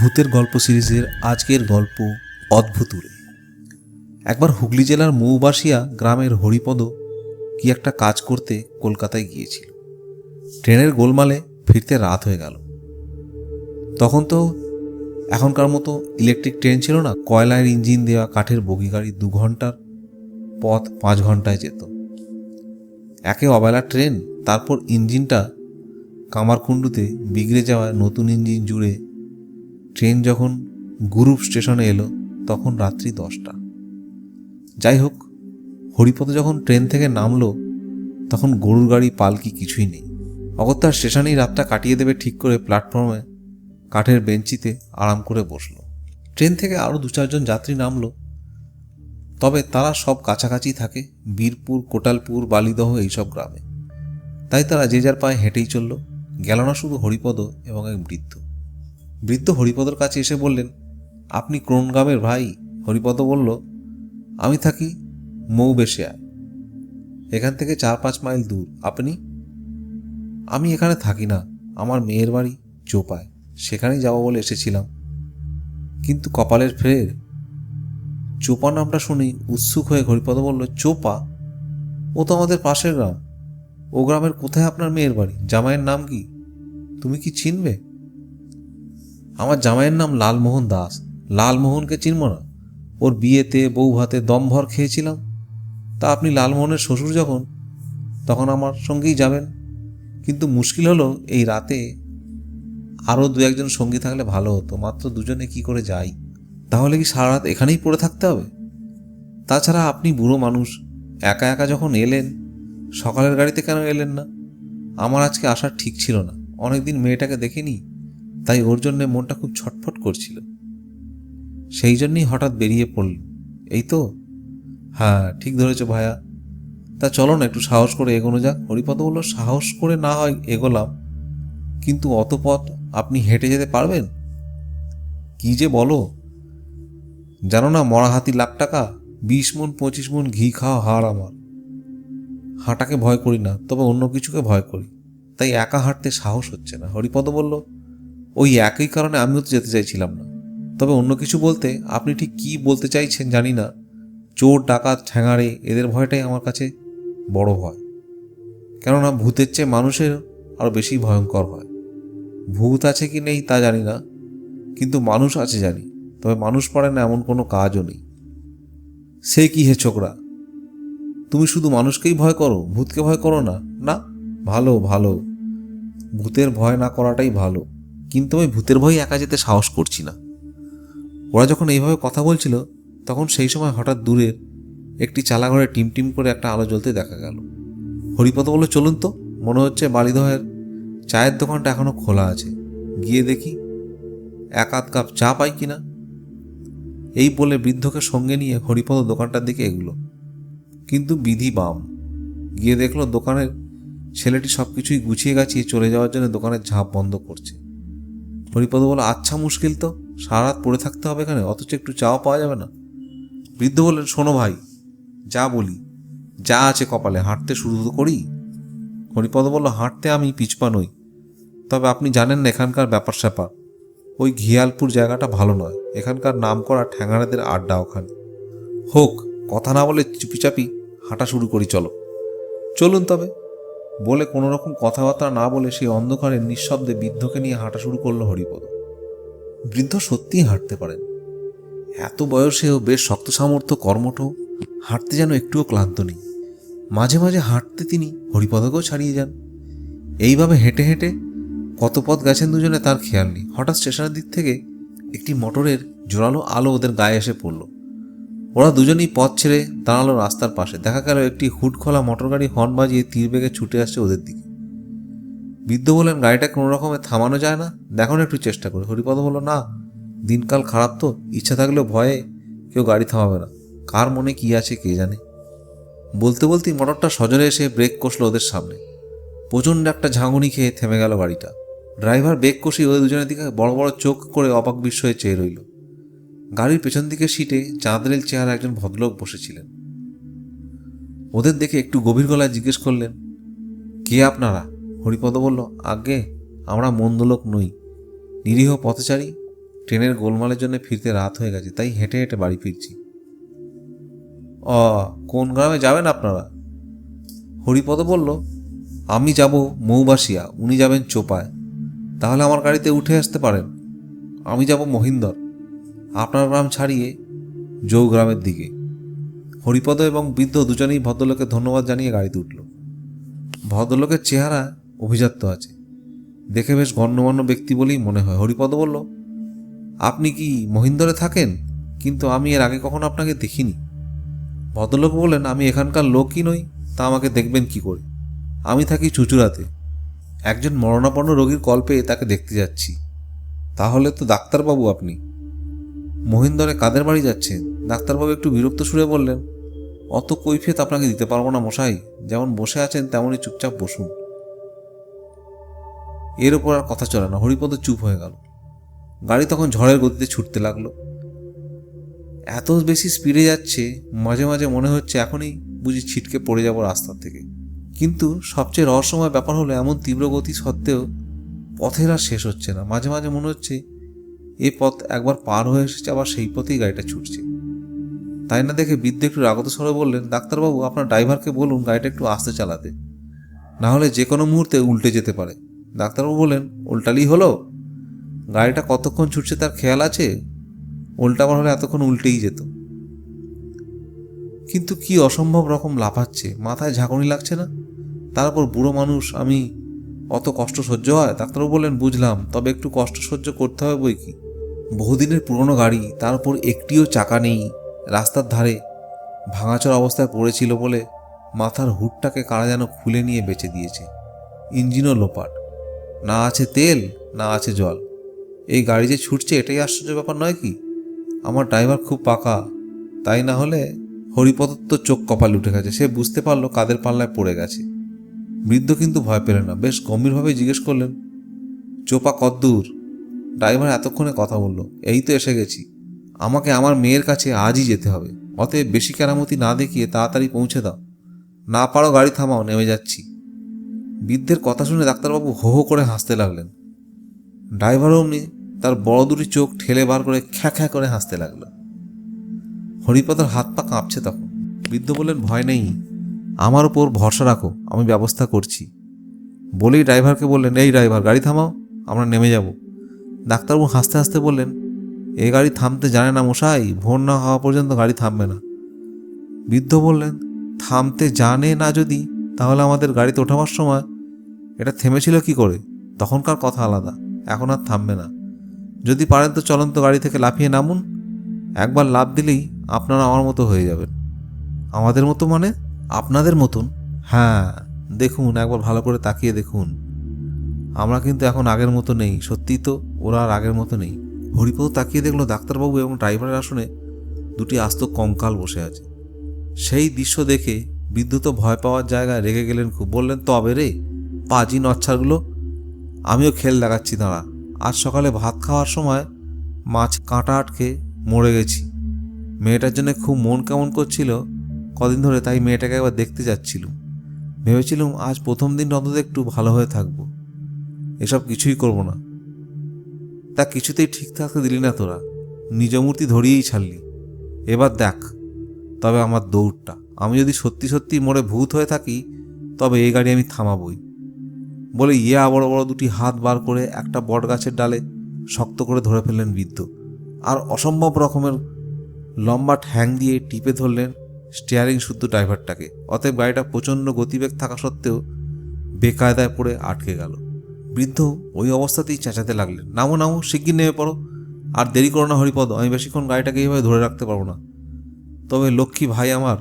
ভূতের গল্প সিরিজের আজকের গল্প অদ্ভুতুরে একবার হুগলি জেলার মৌবাসিয়া গ্রামের হরিপদ কি একটা কাজ করতে কলকাতায় গিয়েছিল। ট্রেনের গোলমালে ফিরতে রাত হয়ে গেল। তখন তো এখনকার মতো ইলেকট্রিক ট্রেন ছিল না কয়লার ইঞ্জিন দেওয়া কাঠের বগি গাড়ি দু ঘণ্টার পথ পাঁচ ঘন্টায় যেত। একে অবেলা ট্রেন, তারপর ইঞ্জিনটা কামারকুণ্ডুতে বিগড়ে যাওয়ায় নতুন ইঞ্জিন জুড়ে ট্রেন যখন গুরুপ স্টেশনে এলো, তখন রাত্রি দশটা। যাই হোক, হরিপদ যখন ট্রেন থেকে নামলো, তখন গরুর গাড়ি, পালকি কিছুই নেই। অগত্যার স্টেশনেই রাতটা কাটিয়ে দেবে ঠিক করে প্ল্যাটফর্মে, কাঠের বেঞ্চিতে আরাম করে বসল। ট্রেন থেকে আরও দু চারজন যাত্রী নামলো। তবে তারা সব কাছাকাছি থাকে, বীরপুর, কোটালপুর, বালিদহ এইসব গ্রামে। তাই তারা যে যার পায়ে হেঁটেই চলল। গেল না শুধু হরিপদ এবং এক বৃদ্ধ। বৃদ্ধ হরিপদর কাছে এসে বললেন, আপনি কোন ভাই? হরিপদ বলল, আমি থাকি মৌবেশিয়ায়। এখান থেকে চার পাঁচ মাইল দূর। আপনি? আমি এখানে থাকি না। আমার মেয়ের বাড়ি চোপায়। সেখানেই যাব বলে এসেছিলাম। কিন্তু কপালের ফের চোপা নামটা শুনি উৎসুক হয়ে হরিপদ বলল, চোপা? ও তো আমাদের পাশের গ্রাম। ও গ্রামের কোথায় আপনার মেয়ের বাড়ি? জামাইয়ের নাম কি? তুমি কি চিনবে? আমার জামাইয়ের নাম লালমোহন দাস। লালমোহনকে চিনব না। ওর বিয়েতে বউ ভাতে দম ভর খেয়েছিলাম। তা আপনি লালমোহনের শ্বশুর যখন, তখন আমার সঙ্গেই যাবেন। কিন্তু মুশকিল হলো, এই রাতে আরও দু একজন সঙ্গী থাকলে ভালো হতো। মাত্র দুজনে কি করে যাই? তাহলে কি সারা রাত এখানেই পড়ে থাকতে হবে? তাছাড়া আপনি বুড়ো মানুষ, একা একা যখন এলেন, সকালের গাড়িতে কেন এলেন না? আমার আজকে আসার ঠিক ছিল না। অনেকদিন মেয়েটাকে দেখিনি। তাই ওর জন্যে মনটা খুব ছটফট করছিল। সেই জন্যই হঠাৎ বেরিয়ে পড়ল। এই তো? হ্যাঁ ঠিক ধরেছ ভায়া। তা চলো না, একটু সাহস করে এগোনো যাক। হরিপদ বলল, সাহস করে না হয় এগোলাম, কিন্তু অত পথ আপনি হেঁটে যেতে পারবেন? কি যে বলো? জানো না মরা হাতি লাখ টাকা, বিশ মন, পঁচিশ মন ঘি খাওয়া হার আমার। হাঁটাকে ভয় করি না, তবে অন্য কিছুকে ভয় করি। তাই একা হাঁটতে সাহস হচ্ছে না। হরিপদ বলল ওই একই কারণে আমিও তো যেতে চাইছিলাম না। তবে অন্য কিছু বলতে আপনি ঠিক কি বলতে চাইছেন জানি না। চোর, ডাকাত, ঠ্যাঙাড়ে, এদের ভয়টাই আমার কাছে বড় ভয়। কেননা ভূতের চেয়ে মানুষের আরও বেশি ভয়ঙ্কর হয় ভূত আছে কি নেই তা জানি না, কিন্তু মানুষ আছে জানি, তবে মানুষ পারে না এমন কোনো কাজও নেই। সে কি হে ছোকরা? তুমি শুধু মানুষকেই ভয় করো, ভূতকে ভয় করো না না? ভালো ভালো। ভূতের ভয় না করাটাই ভালো। কিন্তু আমি ভূতের ভয় একা যেতে সাহস করছি না। ওরা যখন এইভাবে কথা বলছিল, তখন সেই সময় হঠাৎ দূরের একটি চালাঘরে টিম টিম করে একটা আলো জ্বলতে দেখা গেল। হরিপদ বলল, চলুন তো, মনে হচ্ছে বালিদহের চায়ের দোকানটা এখনও খোলা আছে। গিয়ে দেখি, এক আধ কাপ চা পাই কিনা? এই বলে বৃদ্ধকে সঙ্গে নিয়ে হরিপদ দোকানটার দিকে এগুলো। কিন্তু বিধি বাম। গিয়ে দেখল দোকানের ছেলেটি সব কিছুই গুছিয়ে গাছিয়ে চলে যাওয়ার জন্য দোকানের ঝাঁপ বন্ধ করছে। হরিপদ বলো আচ্ছা মুশকিল তো। সারা রাত পড়ে থাকতে হবে এখানে, অথচ একটু চাও পাওয়া যাবে না। বৃদ্ধ বললেন, শোনো ভাই, যা বলি, যা আছে কপালে, হাঁটতে শুরু তো করি। হরিপদ বলল, হাঁটতে আমি পিছপা নই। তবে আপনি জানেন না, এখানকার ব্যাপার স্যাপার। ওই ঘিয়ালপুর জায়গাটা ভালো নয়। এখানকার নাম করা ঠ্যাঙাড়াদের আড্ডা ওখানে। হোক, কথা না বলে চুপিচাপি হাঁটা শুরু করি, চলো। চলুন তবে। বলে কোনো রকম কথাবার্তা না বলে সেই অন্ধকারে নিঃশব্দে বৃদ্ধকে নিয়ে হাঁটা শুরু করল হরিপদ। বৃদ্ধ সত্যিই হাঁটতে পারেন। এত বয়সেও বেশ শক্ত সামর্থ্য, কর্মঠ, হাঁটতে যেন একটুও ক্লান্ত নেই। মাঝে মাঝে হাঁটতে তিনি হরিপদকেও ছাড়িয়ে যান। এইভাবে হেঁটে হেঁটে কত পথ গেছেন দুজনে তার খেয়াল নেই। হঠাৎ স্টেশনের দিক থেকে একটি মোটরের জোরালো আলো ওদের গায়ে এসে পড়ল। ওরা দুজনেই পথ ছেড়ে দাঁড়াল রাস্তার পাশে। দেখা গেল একটি হুড খোলা মোটর গাড়ি হর্ন বাজিয়ে তীর বেগে ছুটে আসছে ওদের দিকে। বৃদ্ধ বললেন, গাড়িটা কোনো রকমে থামানো যায় না? দেখো একটু চেষ্টা করে। হরিপদ বলল, না, দিনকাল খারাপ তো। ইচ্ছা থাকলেও ভয়ে কেউ গাড়ি থামাবে না। কার মনে কি আছে কে জানে? বলতে বলতেই মোটরটা সজরে এসে ব্রেক কষলো ওদের সামনে। প্রচণ্ড একটা ঝাঁগুনি খেয়ে থেমে গেল গাড়িটা। ড্রাইভার ব্রেক কষিয়ে ওদের দুজনের দিকে বড় বড় চোখ করে অবাক বিস্ময়ে চেয়ে রইল। গাড়ির পেছন দিকে সিটে চাঁদরেল চেহারা একজন ভদ্রলোক বসেছিলেন। ওদের দেখে একটু গভীর গলায় জিজ্ঞেস করলেন, কে আপনারা? হরিপদ বলল, আগে আমরা মন্দলোক নই। নিরীহ পথচারী, ট্রেনের গোলমালের জন্য ফিরতে রাত হয়ে গেছে, তাই হেঁটে হেঁটে বাড়ি ফিরছি। অ, কোন গ্রামে যাবেন আপনারা? হরিপদ বলল, আমি যাব মৌবাসিয়া, উনি যাবেন চোপায়। তাহলে আমার গাড়িতে উঠে আসতে পারেন। আমি যাব মহিন্দর। আপনার গ্রাম ছাড়িয়ে জৌ গ্রামের দিকে। হরিপদ এবং বৃদ্ধ দুজনেই ভদ্রলোকে ধন্যবাদ জানিয়ে গাড়িতে উঠল। ভদ্রলোকের চেহারা অভিজাত্য আছে। দেখে বেশ গণ্যমান্য ব্যক্তি বলেই মনে হয়। হরিপদ বলল, আপনি কি মহিন্দরে থাকেন? কিন্তু আমি এর আগে কখনো আপনাকে দেখিনি। ভদ্রলোক বললেন, আমি এখানকার লোকই নই, তা আমাকে দেখবেন কি করে? আমি থাকি চুচুড়াতে। একজন মরণাপন্ন রোগীর কল পেয়ে তাকে দেখতে যাচ্ছি। তাহলে তো ডাক্তারবাবু আপনি। মহিন্দরে কাদের বাড়ি যাচ্ছেন ডাক্তারবাবু একটু বিরক্ত সুরে বললেন, অত কৈফিয়ত আপনাকে দিতে পারব না মশাই, যেমন বসে আছেন তেমনই চুপচাপ বসুন। এর ওপর আর কথা চলে না, হরিপদ চুপ হয়ে গেল। গাড়ি তখন ঝড়ের গতিতে ছুটতে লাগল। এত বেশি স্পিডে যাচ্ছে, মাঝে মাঝে মনে হচ্ছে এখনই বুঝি ছিটকে পড়ে যাব রাস্তার থেকে। কিন্তু সবচেয়ে রহস্যময় ব্যাপার হলো, এমন তীব্র গতি সত্ত্বেও পথের আর শেষ হচ্ছে না। মাঝে মাঝে মনে হচ্ছে এ পথ একবার পার হয়ে এসেছে, আবার সেই পথেই গাড়িটা ছুটছে। তাই না দেখে বৃদ্ধ একটু রাগত স্বরে বললেন, ডাক্তারবাবু, আপনার ড্রাইভারকে বলুন গাড়িটা একটু আস্তে চালাতে। না হলে যে কোনো মুহূর্তে উল্টে যেতে পারে। ডাক্তারবাবু বললেন, উল্টালেই হলো? গাড়িটা কতক্ষণ ছুটছে তার খেয়াল আছে? উল্টাবার হলে এতক্ষণ উল্টেই যেত। কিন্তু কি অসম্ভব রকম লাফাচ্ছে, মাথায় ঝাঁকুনি লাগছে না? তারপর বুড়ো মানুষ, আমি, অত কষ্ট সহ্য হয়? ডাক্তারবাবু বললেন, বুঝলাম, তবে একটু কষ্ট সহ্য করতে হবে বই কি? বহুদিনের পুরনো গাড়ি, তার উপর একটিও চাকা নেই। রাস্তার ধারে ভাঙাচোর অবস্থায় পড়েছিল বলে মাথার হুটটাকে কারা যেন খুলে নিয়ে বেঁচে দিয়েছে। ইঞ্জিনও লোপাট। না আছে তেল, না আছে জল। এই গাড়ি যে ছুটছে এটাই আশ্চর্য ব্যাপার নয় কি? আমার ড্রাইভার খুব পাকা। তাই না হলে হরিপদর তো চোখ কপাল উঠে গেছে। সে বুঝতে পারল কাদের পাল্লায় পড়ে গেছে। বৃদ্ধ কিন্তু ভয় পেলেন না। বেশ গম্ভীরভাবে জিজ্ঞেস করলেন, চোপা কদ্দূর ড্রাইভার এতক্ষণে কথা বলল, এই তো এসে গেছি। আমাকে আমার মেয়ের কাছে আজই যেতে হবে। অতএব বেশি কেরামতি না দেখিয়ে তাড়াতাড়ি পৌঁছে দাও। না পারো গাড়ি থামাও, নেমে যাচ্ছি। বৃদ্ধের কথা শুনে ডাক্তারবাবু হো হো করে হাসতে লাগলেন। ড্রাইভারও অমনি তার বড় দুটি চোখ ঠেলে বার করে খ্যা খ্যা করে হাসতে লাগল। হরিপদর হাত পা কাঁপছে তখন। বৃদ্ধ বললেন, ভয় নেই। আমার উপর ভরসা রাখো, আমি ব্যবস্থা করছি। বলেই ড্রাইভারকে বললেন, এই ড্রাইভার, গাড়ি থামাও, আমরা নেমে যাব। ডাক্তারবাবু হাসতে হাসতে বললেন, এ গাড়ি থামতে জানে না মশাই, ভোর না হওয়া পর্যন্ত গাড়ি থামবে না। বৃদ্ধ বললেন, থামতে জানে না যদি, তাহলে আমাদের গাড়িতে ওঠাবার সময় এটা থেমেছিল কি করে? তখনকার কথা আলাদা, এখন আর থামবে না। যদি পারেন তো চলন্ত গাড়ি থেকে লাফিয়ে নামুন, একবার লাভ দিলেই আপনারা আমার মতো হয়ে যাবেন। আমাদের মতো মানে? আপনাদের মতন? হ্যাঁ দেখুন, একবার ভালো করে তাকিয়ে দেখুন। আমরা কিন্তু এখন আগের মতো নেই, সত্যিই তো ওরা আর আগের মতো নেই। হরিপদ তাকিয়ে দেখল ডাক্তারবাবু এবং ড্রাইভারের আসনে দুটি আস্ত কঙ্কাল বসে আছে। সেই দৃশ্য দেখে বিদ্যুৎ ভয় পাওয়ার জায়গায় রেগে গেলেন খুব। বললেন, তবে রে, পাজি নচ্ছারগুলো, আমিও খেল দেখাচ্ছি, দাঁড়া। আজ সকালে ভাত খাওয়ার সময় মাছ কাঁটা আটকে মরে গেছি। মেয়েটার জন্য খুব মন কেমন করছিল, কদিন ধরে তাই মেয়েটাকে একবার দেখতে যাচ্ছিল ভেবেছিলাম, আজ প্রথম দিন অন্তত একটু ভালো হয়ে থাকব। এসব কিছুই করব না। তা কিছুতেই ঠিক থাকতে দিলি না তোরা। নিজ মূর্তি ধরিয়েই ছাড়লি। এবার দেখ, তবে আমার দৌড়টা। আমি যদি সত্যি সত্যি মোড়ে ভূত হয়ে থাকি, তবে এই গাড়ি আমি থামাবই। বলে ইয়া বড় বড় দুটি হাত বার করে একটা বট গাছের ডালে শক্ত করে ধরে ফেললেন বৃদ্ধ। আর অসম্ভব রকমের লম্বা ঠ্যাং দিয়ে টিপে ধরলেন স্টিয়ারিং শুদ্ধ ড্রাইভারটাকে। অতএব গাড়িটা প্রচণ্ড গতিবেগ থাকা সত্ত্বেও বেকায়দায় পড়ে আটকে গেল। বৃদ্ধ ওই অবস্থাতেই চেঁচাতে লাগলেন। নামো নামো, শিগগির নেমে পড়ো। আর দেরি করো না হরিপদ, আমি বেশিক্ষণ গাড়িটাকে এইভাবে ধরে রাখতে পারব না। তবে লক্ষ্মী ভাই আমার,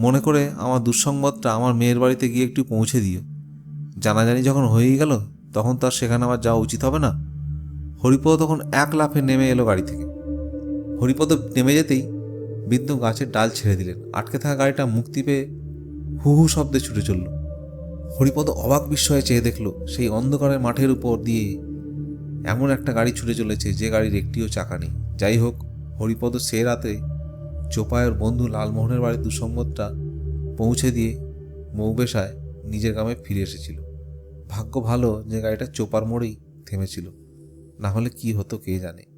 মনে করে আমার দুঃসংবাদটা আমার মেয়ের বাড়িতে গিয়ে একটু পৌঁছে দিও। জানাজানি যখন হয়েই গেল, তখন তার সেখানে আবার যাওয়া উচিত হবে না। হরিপদ তখন এক লাফে নেমে এলো গাড়ি থেকে। হরিপদ নেমে যেতেই বৃদ্ধ গাছের ডাল ছেড়ে দিলেন। আটকে থাকা গাড়িটা মুক্তি পেয়ে হু হু শব্দে ছুটে চলল। হরিপদ অবাক বিস্ময়ে চেয়ে দেখল, সেই অন্ধকারের মাঠের উপর দিয়ে এমন একটা গাড়ি ছুটে চলেছে যে গাড়ির একটিও চাকা নেই। যাই হোক, হরিপদ সে রাতে চোপায়ের বন্ধু লালমোহনের বাড়ির দুসংবাদটা পৌঁছে দিয়ে মৌবেশায় নিজের গ্রামে ফিরে এসেছিল। ভাগ্য ভালো যে গাড়িটা চোপার মোড়েই থেমেছিল। না হলে কি হতো কে জানে।